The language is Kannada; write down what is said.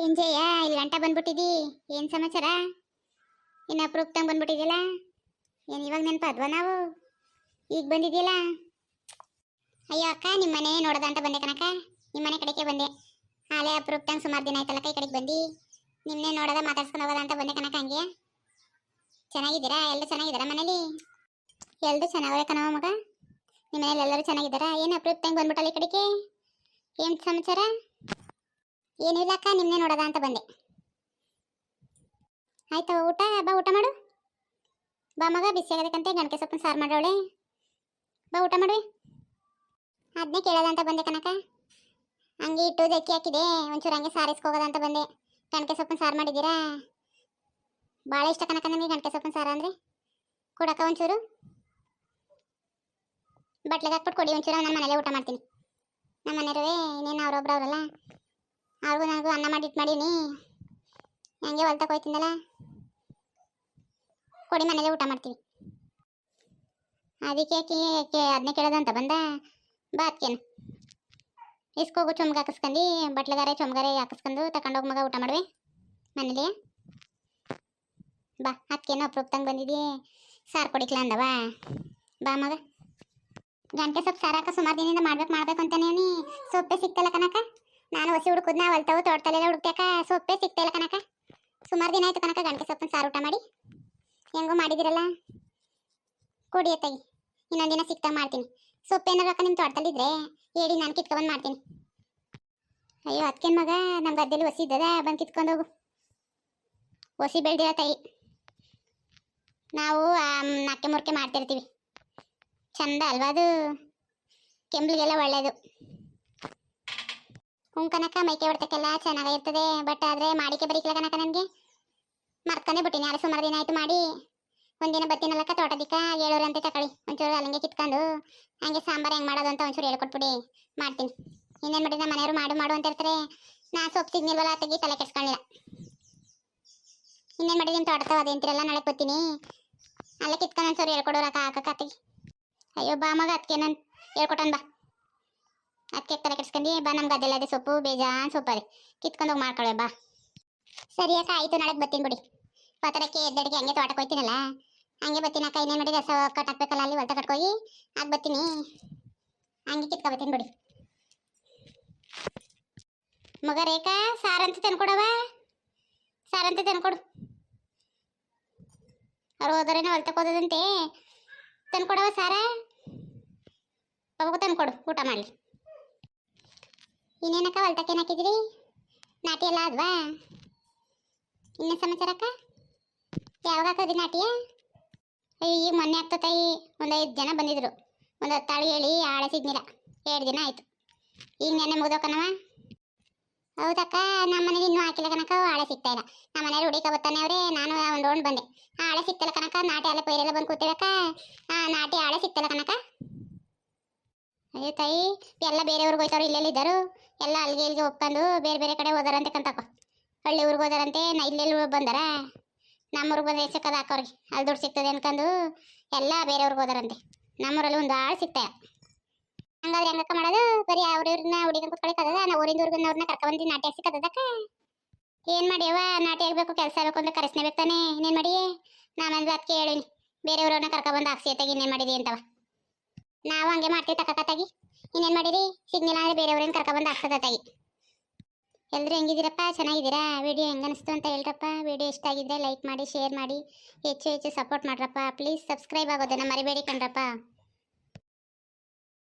ಏನ್ ಜಯ, ಇಲ್ಲಿ ಗಂಟ ಬಂದ್ಬಿಟ್ಟಿದಿ? ಏನ್ ಸಮಾಚಾರ? ಇನ್ನ ಅಪ್ರೂಪ್ತಂಗೆ ಬಂದ್ಬಿಟ್ಟಿದ್ಯಲ್ಲ? ಏನ್ ಇವಾಗ ನೆನಪಾದ್ವಾ ನಾವು? ಈಗ ಬಂದಿದ್ಯಲ್ಲ? ಅಯ್ಯೋ ಅಕ್ಕ ನಿಮ್ಮ ಮನೆ ನೋಡದ ಅಂತ ಬಂದೆ ಕಣಕ್ಕ. ನಿಮ್ಮ ಮನೆ ಕಡೆಗೆ ಬಂದೆ. ಅಪ್ರೂಪ್ ತಂಗ್ ಸುಮಾರು ದಿನ ಆಯ್ತಲ್ಲ ಕೈ ಕಡೆಗೆ ಬಂದು. ನಿನ್ನೆ ನೋಡದ, ಮಾತಾಡ್ಸ್ಕೊಂಡು ಹೋಗೋದ ಅಂತ ಬಂದೆ ಕಣಕ ಹಂಗೆ. ಚೆನ್ನಾಗಿದ್ದೀರಾ? ಎಲ್ಲ ಚೆನ್ನಾಗಿದ್ದಾರಾ ಮನೇಲಿ? ಎಲ್ಲರೂ ಚೆನ್ನಾಗವೆ ಕಣವ ಮಗ? ನಿಮ್ಮ ಮನೇಲಿ ಎಲ್ಲರೂ ಚೆನ್ನಾಗಿದ್ದಾರಾ? ಏನು ಅಪ್ರೂಪ್ ತಂಗ್ ಬಂದ್ಬಿಟ್ಟಲ್ಲ ಈ ಕಡೆಗೆ? ಏನು ಸಮಾಚಾರ? ಏನಿಲ್ಲ ಅಕ್ಕ ನಿಮ್ಮನೆ ನೋಡೋದ ಅಂತ ಬಂದೆ. ಆಯ್ತಾ, ಊಟ? ಬಾ, ಊಟ ಮಾಡು. ಬಾ ಮಗ, ಬಿಸಿ ಆಗದಕ್ಕಂತೆ ಗಣಕೆ ಸೊಪ್ಪು ಸಾರು ಮಾಡೋಳೆ ಬಾ, ಊಟ ಮಾಡುವೆ ಅದನ್ನೇ ಕೇಳೋದ ಅಂತ ಬಂದೆ ಕನಕ ಹಂಗೆ ಇಟ್ಟು ಅಕ್ಕಿ ಹಾಕಿದೆ. ಒಂಚೂರು ಹಂಗೆ ಸಾರಿಸ್ಕೋಗೋದ ಅಂತ ಬಂದೆ. ಗಣಕೆ ಸೊಪ್ಪಿನ ಸಾರು ಮಾಡಿದ್ದೀರಾ? ಭಾಳ ಇಷ್ಟ ಕನಕ ನನಗೆ ಗಣಕೆ ಸೊಪ್ಪಿನ ಸಾರು ಅಂದರೆ. ಕೊಡಕ್ಕ ಒಂಚೂರು. ಬಟ್ಲಿಗೆ ಹಾಕ್ಬಿಟ್ಟು ಕೊಡಿ, ಒಂಚೂರು. ನಾನು ಮನೇಲೆ ಊಟ ಮಾಡ್ತೀನಿ. ನಮ್ಮ ಮನೆಯವರೇ ಇನ್ನೇನು ಅವ್ರೊಬ್ರು ಅವರಲ್ಲ. ಅವ್ರಿಗೂ ನನಗೂ ಅನ್ನ ಮಾಡಿಟ್ಟು ಮಾಡೀನಿ. ಹಂಗೆ ಹೊಲ್ತಕ್ಕೆ ಹೋಯ್ತಿಂದಲ್ಲ? ಕೊಡಿ ಮನೇಲೆ ಊಟ ಮಾಡ್ತೀವಿ. ಅದಕ್ಕೆ ಯಾಕೆ ಅದನ್ನೇ ಕೇಳೋದಂತ ಬಂದ. ಬಾ ಅದಕ್ಕೇನು ಇಸ್ಕೋಗು ಚೊಮ್ಗೆ ಹಾಕಿಸ್ಕೊಂಡು, ಬಟ್ಲಗಾರೆ, ಚೊಮ್ಗಾರೆ ಹಾಕಿಸ್ಕೊಂಡು ತಗೊಂಡೋಗಿ ಮಗ ಊಟ ಮಾಡುವೆ ಮನೇಲಿ. ಬಾ ಅದಕ್ಕೇನು ಅಪ್ರೂಪ್ತಂಗೆ ಬಂದಿದ್ದಿ ಸಾರು ಕೊಡಿಕ್ಲ ಅಂದವ. ಬಾ ಮಗ. ಗಂಟೆ ಸೊಪ್ಪು ಸಾರು ಹಾಕ, ಸುಮಾರು ದಿನದಿಂದ ಮಾಡ್ಬೇಕು ಮಾಡ್ಬೇಕು ಸೊಪ್ಪೆ ಸಿಕ್ತಲ್ಲ ಕನಕ ನಾನು ಹೊಸಿ ಹುಡುಕುದ್ನ ಹೊಲ್ತಾವು ತೋಟದಲ್ಲೆಲ್ಲ ಹುಡುಕ್ಯಾಕ ಸೊಪ್ಪೆ ಸಿಗ್ತಾ ಕನಕ ಸುಮಾರು ದಿನ ಆಯ್ತು ಕನಕ ಗಂಟೆ ಸೊಪ್ಪಿನ ಸಾರು ಊಟ ಮಾಡಿ. ಹೆಂಗೋ ಮಾಡಿದಿರಲ್ಲ. ಕೊಡಿ ತೈ ಇನ್ನೊಂದು ದಿನ ಸಿಕ್ತಾಗ ಮಾಡ್ತೀನಿ. ಸೊಪ್ಪೆ ಏನಾರು ನಿಮ್ಮ ನಿಮ್ಮ ತೋಟದಲ್ಲಿದ್ರೆ ಹೇಳಿ ನಾನು ಕಿತ್ಕೊಂಡ್ಬಂದು ಮಾಡ್ತೀನಿ. ಅಯ್ಯೋ ಅದಕ್ಕೇನು ಮಗ? ನಮ್ಮ ಗದ್ದೆಲಿ ಹೊಸಿ ಇದ್ದದ, ಬಂದು ಕಿತ್ಕೊಂಡು ಹೋಗು. ಹೊಸಿ ಬೆಳ್ದಿರ ತಾಯಿ. ನಾವು ನಾಕೆ ಮುರ್ಕೆ ಮಾಡ್ತಿರ್ತೀವಿ. ಚಂದ ಅಲ್ವಾ ಅದು? ಕೆಂಬ್ಳಿಗೆಲ್ಲ ಒಳ್ಳೇದು. ಹ್ಞೂ ಕನಕ ಮೈಕೆ ಹೊಡ್ತಕ್ಕೆಲ್ಲ ಚೆನ್ನಾಗಿರ್ತದೆ ಬಟ್ ಆದರೆ ಮಾಡಿಕೆ ಬರೀಕಿಲ್ಲ ಕನಕ ನನಗೆ. ಮರ್ಕೊಂಡೇ ಬಿಟ್ಟಿನಿ ಯಾರು ಸುಮಾರು ದಿನ ಆಯ್ತು ಮಾಡಿ. ಒಂದಿನ ಬತ್ತಿನಲ್ಲಕ್ಕ, ತೋಟದಿಕ್ಕ ಅಂತ ತಕೊಳ್ಳಿ ಒಂಚೂರು ಅಲ್ಲಿಂಗೆ ಕಿತ್ಕೊಂಡು, ಹಂಗೆ ಸಾಂಬಾರು ಹೆಂಗೆ ಮಾಡೋದು ಅಂತ ಒಂಚೂರು ಹೇಳ್ಕೊಟ್ಬಿಡಿ, ಮಾಡ್ತೀನಿ. ಇನ್ನೇನು ಮಾಡಿ ನಮ್ಮ ಮನೆಯವರು ಮಾಡು ಮಾಡು ಅಂತ ಇರ್ತಾರೆ ನಾ ಸೊಪ್ಪು ಸಿಗ್ನಿಲ್ವಲ್ಲ ತೆಗಿ ತಲೆ ಕೆಡ್ಸ್ಕೊಳ್ಳಿಲ್ಲ ಇನ್ನೇನು ಮಾಡಿ ನಿಮ್ಮ ತೋಟದ ಅದೇ ಅಂತಿರಲ್ಲ, ನಾಳೆ ಬರ್ತೀನಿ ಅಲ್ಲೇ ಕಿತ್ಕೊಂಡು ಒಂಚೂರು ಹೇಳ್ಕೊಡೋರಕ್ಕ ಅಕ್ಕ ಅಯ್ಯೋ, ಬಾ ಮಗ ಅದಕ್ಕೆ ನಾನು ಹೇಳ್ಕೊಟ್ಟನ್ ಬಾ. ಅದಕ್ಕೆ ತಲೆ ಕೆಡ್ಸ್ಕೊಂಡು ಬಾ ನಮ್ಗೆ ಅದೆಲ್ಲ ಅದೇ ಸೊಪ್ಪು, ಬೇಜಾನ್ ಸೊಪ್ಪು ಅದೇ. ಕಿತ್ಕೊಂಡು ಹೋಗಿ ಮಾಡ್ಕೊಳ್ಳೆ ಬಾ. ಸರಿ ಅಕ್ಕ, ಆಯ್ತು ನಾಳೆ ಬರ್ತೀನಿ ಬಿಡಿ. ಪತ್ರಕ್ಕೆ ಎದ್ದಡಿಗೆ ಹಂಗೆ ತೋಟಕ್ಕೆ ಹೋಗ್ತೀನಲ್ಲ ಹಂಗೆ ಬರ್ತೀನಿ ಅಕ್ಕ, ಇನ್ನೇನು ಮಾಡಿದ ಸೊ, ಕಟ್ ಹಾಕ್ಬೇಕಲ್ಲ, ಅಲ್ಲಿ ಹೊಲ್ತ ಕಟ್ಕೋಗಿ ಆಗ ಬರ್ತೀನಿ. ಹಂಗೆ ಕಿತ್ಕೊ ಬರ್ತೀನಿ ಬಿಡಿ. ಮಗ ರೇಖಾ ಸಾರಂತ ತಂದ್ಕೊಡವ ಸಾರಂತ ತಂದ್ಕೊಡು. ಅವ್ರು ಹೋದರೇನೋ ಹೊಲ್ತಕ್ಕೆ ಹೋದಂತೆ. ತಂದ್ಕೊಡವ ಸಾರ? ಅವಾಗ ತಂದ್ಕೊಡು, ಊಟ ಮಾಡಲಿ. ಇನ್ನೇನಕ್ಕ ಹೊಲ್ತಕ್ಕೇನು ಹಾಕಿದ್ರಿ? ನಾಟಿ ಎಲ್ಲ ಅದ್ವಾ ಇನ್ನ ಸಮಾಚಾರಕ್ಕ ಯಾವಾಗ ಹಾಕೋದಿ ನಾಟಿಯ ಅಯ್ಯೋ ಈಗ ಮೊನ್ನೆ ಆಗ್ತ ತಾಯಿ ಒಂದು ಐದು ಜನ ಬಂದಿದ್ರು. ಒಂದು ತಾಳಿ ಹೇಳಿ ಆಳೆ ಸಿಗ್ನಿಲ್ಲ ಎರಡು ದಿನ ಆಯ್ತು. ಈಗ ನೆನ್ನೆ ಮುಗ್ದೋಕನವ ಹೌದಕ್ಕ ನಮ್ಮ ಮನೇಲಿ ಇನ್ನೂ ಹಾಕಿಲ್ಲ ಕನಕ ಆಳೆ ಸಿಗ್ತಾ ಇಲ್ಲ. ನಮ್ಮ ಮನೇಲಿ ಹುಡುಕ ಬರ್ತಾನೆ ಅವ್ರೆ, ನಾನು ಒಂದು ಬಂದೆ. ಆಳೆ ಸಿಗ್ತಲ್ಲ ಕನಕ ನಾಟಿ ಎಲ್ಲ ಪೈರೆಲ್ಲ ಬಂದು ಕೂತಿರಕ್ಕ ನಾಟಿ ಆಳೆ ಸಿಗ್ತಲ್ಲ ಕನಕ ಅಯ್ಯೋ ತಾಯಿ, ಎಲ್ಲ ಬೇರೆಯವ್ರಿಗೆ ಹೋಯ್ತವ್ರು ಇಲ್ಲೆಲ್ಲಿದ್ದರು ಎಲ್ಲ ಅಲ್ಲಿಗೆ ಇಲ್ಲಿಗೆ ಒಪ್ಕೊಂಡು ಬೇರೆ ಬೇರೆ ಕಡೆ ಹೋದಾರಂತೆ ಕಂತಕ್ಕ ಹಳ್ಳಿ ಊರಿಗೆ ಹೋದಾರಂತೆ, ನಾ ಇಲ್ಲೆಲ್ಲಿ ಬಂದಾರ? ನಮ್ಮೂರಿಗೆ ಬಂದ್ರೆ ಸಿಕ್ಕದ ಹಾಕೋರಿ ಅಲ್ಲಿ ದುಡ್ಡು ಸಿಗ್ತದೆ ಅನ್ಕೊಂಡು ಎಲ್ಲ ಬೇರೆಯವ್ರಿಗೆ ಹೋದಾರಂತೆ. ನಮ್ಮೂರಲ್ಲಿ ಒಂದು ಆಳು ಸಿಗ್ತಾಯ ಹಂಗಾದ್ರೆ ಹೆಂಗಕ್ಕ ಮಾಡೋದು? ಬರೀ ಅವ್ರ ಇವ್ರನ್ನ ಹುಡುಗನ್ ಕುತ್ಕೊಳಕ್ಕದ ನಾ ಊರಿಂದ ಊರ್ಗನ್ನ ಅವ್ರನ್ನ ಕರ್ಕೊಂಡ್ಬಂದು ನಾಟಿ ಸಿಕ್ಕದಕ್ಕ ಏನ್ ಮಾಡ್ಯವ ನಾಟಿ ಆಗಬೇಕು ಕೆಲಸ ಆಗ್ಬೇಕು ಅಂದ್ರೆ ಕರೆಸ್ನೇಬೇಕು ತಾನೇ? ಇನ್ನೇನ್ ಮಾಡಿ ನಾನಂದ್ರೆ ಅದಕ್ಕೆ ಹೇಳಿನಿ ಬೇರೆಯವ್ರನ್ನ ಕರ್ಕೊಂಡ್ಬಂದು ಹಾಕ್ಸಿ ತೆಗಿ ಇನ್ನೇನ್ ಮಾಡಿದಿ ಅಂತವ. ನಾವು ಹಂಗೆ ಮಾಡ್ತೀವಿ ತಕ್ಕ ಇನ್ನೇನ್ ಮಾಡಿರಿ? ಸಿಗ್ನಿಲ್ಲ ಅಂದರೆ ಬೇರೆಯವ್ರೇನು ಕರ್ಕೊಬಂದು ಹಾಕ್ಸದ ಎಲ್ಲರೂ ಹೆಂಗಿದ್ದೀರಪ್ಪ? ಚೆನ್ನಾಗಿದ್ದೀರಾ? ವಿಡಿಯೋ ಹೆಂಗ ಅಂತ ಹೇಳ್ರಪ್ಪ. ವಿಡಿಯೋ ಇಷ್ಟ ಆಗಿದ್ರೆ ಲೈಕ್ ಮಾಡಿ, ಶೇರ್ ಮಾಡಿ. ಹೆಚ್ಚು ಹೆಚ್ಚು ಸಪೋರ್ಟ್ ಮಾಡ್ರಪ್ಪ. ಪ್ಲೀಸ್ ಸಬ್ಸ್ಕ್ರೈಬ್ ಆಗೋದನ್ನ ಮರಿಬೇಡಿ ಕಣ್ರಪ್ಪ.